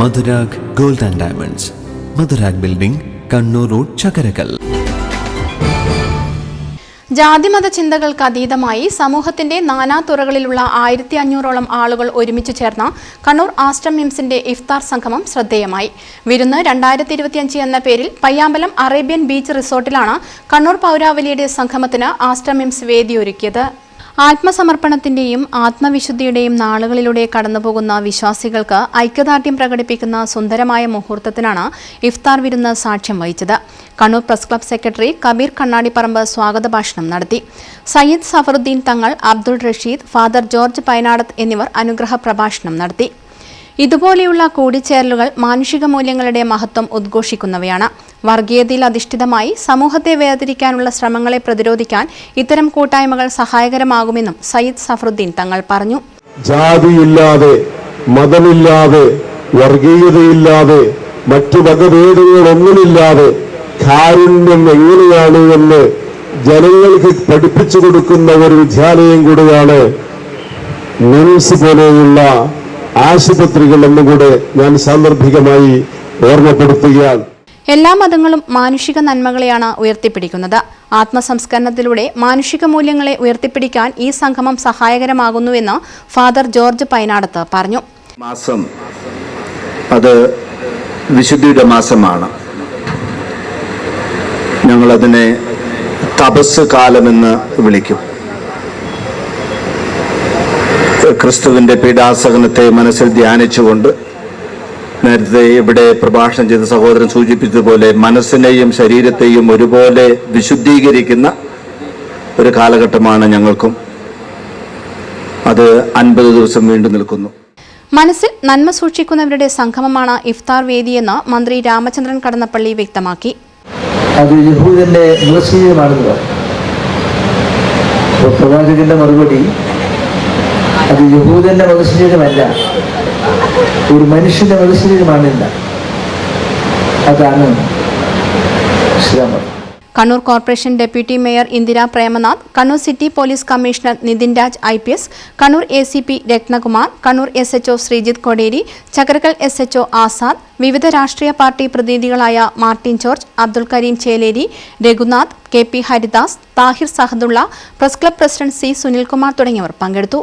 Madhurag gold and diamonds. Madhurag building Kannur road Chakkarakkal. ജാതിമത ചിന്തകൾക്ക് അതീതമായി സമൂഹത്തിന്റെ നാനാതുറകളിലുള്ള ആയിരത്തി അഞ്ഞൂറോളം ആളുകൾ ഒരുമിച്ച് ചേർന്ന കണ്ണൂർ ആസ്റ്റം മിംസിന്റെ ഇഫ്താർ സംഗമം ശ്രദ്ധേയമായി. വിരുന്ന് രണ്ടായിരത്തി ഇരുപത്തിയഞ്ച് എന്ന പേരിൽ പയ്യാമ്പലം അറേബ്യൻ ബീച്ച് റിസോർട്ടിലാണ് കണ്ണൂർ പൗരാവലിയുടെ സംഗമത്തിന് ആസ്റ്റം മിംസ് വേദിയൊരുക്കിയത്. ആത്മസമർപ്പണത്തിന്റെയും ആത്മവിശുദ്ധിയുടെയും നാളുകളിലൂടെ കടന്നുപോകുന്ന വിശ്വാസികൾക്ക് ഐക്യദാർഢ്യം പ്രകടിപ്പിക്കുന്ന സുന്ദരമായ മുഹൂർത്തത്തിനാണ് ഇഫ്താർ വിരുന്ന് സാക്ഷ്യം വഹിച്ചത്. Kannur press club secretary Kabeer Kannadiparamba സ്വാഗത ഭാഷണം നടത്തി. സയ്യിദ് സഫറുദ്ദീൻ തങ്ങൾ അബ്ദുൾ റഷീദ് ഫാദർ ജോർജ് പൈനാടത്ത് എന്നിവർ അനുഗ്രഹ പ്രഭാഷണം നടത്തി. ഇതുപോലെയുള്ള കൂടിച്ചേരലുകൾ മാനുഷിക മൂല്യങ്ങളുടെ മഹത്വം ഉദ്ഘോഷിക്കുന്നവയാണ്. വർഗീയതയിൽ അധിഷ്ഠിതമായി സമൂഹത്തെ വേർതിരിക്കാനുള്ള ശ്രമങ്ങളെ പ്രതിരോധിക്കാൻ ഇത്തരം കൂട്ടായ്മകൾ സഹായകരമാകുമെന്നും സയ്യിദ് സഫറുദ്ദീൻ തങ്ങൾ പറഞ്ഞു. ജാതിയില്ലാതെ മതമില്ലാതെ വർഗീയതയില്ലാതെ മറ്റു മതഭേദങ്ങളൊന്നുമില്ലാതെ കാരുണ്യം എങ്ങനെയാണ് എന്ന് ജനങ്ങൾക്ക് പഠിപ്പിച്ചു കൊടുക്കുന്ന ഒരു വിദ്യാലയം കൂടെയാണ് നിംസ് പോലെയുള്ള ആശുപത്രികൾ എന്നുകൂടെ ഞാൻ സാന്ദർഭികമായി ഓർമ്മപ്പെടുത്തുകയാണ്. എല്ലാ മതങ്ങളും മാനുഷിക നന്മകളെയാണ് ഉയർത്തിപ്പിടിക്കുന്നത്. ആത്മസംസ്കരണത്തിലൂടെ മാനുഷിക മൂല്യങ്ങളെ ഉയർത്തിപ്പിടിക്കാൻ ഈ സംഗമം സഹായകരമാകുന്നുവെന്ന് ഫാദർ ജോർജ് പൈനാടത്ത് പറഞ്ഞു. മാസം അത് വിശുദ്ധിയുടെ മാസമാണ്. ഞങ്ങളതിനെ തപസ് കാലമെന്ന് വിളിക്കും. ക്രിസ്തുവിന്റെ പീഡാസഹനത്തെ മനസ്സിൽ ധ്യാനിച്ചുകൊണ്ട് നേരത്തെ ഇവിടെ പ്രഭാഷണം ചെയ്ത സഹോദരൻ സൂചിപ്പിച്ചതുപോലെ മനസ്സിനെയും ശരീരത്തെയും ഒരുപോലെ വിശുദ്ധീകരിക്കുന്ന ഒരു കാലഘട്ടമാണ് ഞങ്ങൾക്കും. അത് അൻപത് ദിവസം വീണ്ടും നിൽക്കുന്നു. മനസ്സിൽ നന്മ സൂക്ഷിക്കുന്നവരുടെ സംഗമമാണ് ഇഫ്താർ വേദിയെന്ന് മന്ത്രി രാമചന്ദ്രൻ കടന്നപ്പള്ളി വ്യക്തമാക്കി. അത് യഹൂദന്റെ പ്രവാചകന്റെ മറുപടി അത് യഹൂദന്റെ മതശരീരമല്ല. ഒരു മനുഷ്യന്റെ മതശരീരമാണില്ല അതാണ് ശ്രമം. Kannur corporation deputy mayor Indira Premanath Kannur city police commissioner Nithin Raj I P S Kannur A C P Rathnakumar Kannur S H O Sreejith Koderi Chakkarakkal S H O Azad വിവിധ രാഷ്ട്രീയ party പ്രതിനിധികളായ Martin George Abdul Kareem Cheleri Raghunath K P Haridas Thahir Sahadulla press club president C Sunilkumar തുടങ്ങിയവർ പങ്കെടുത്തു.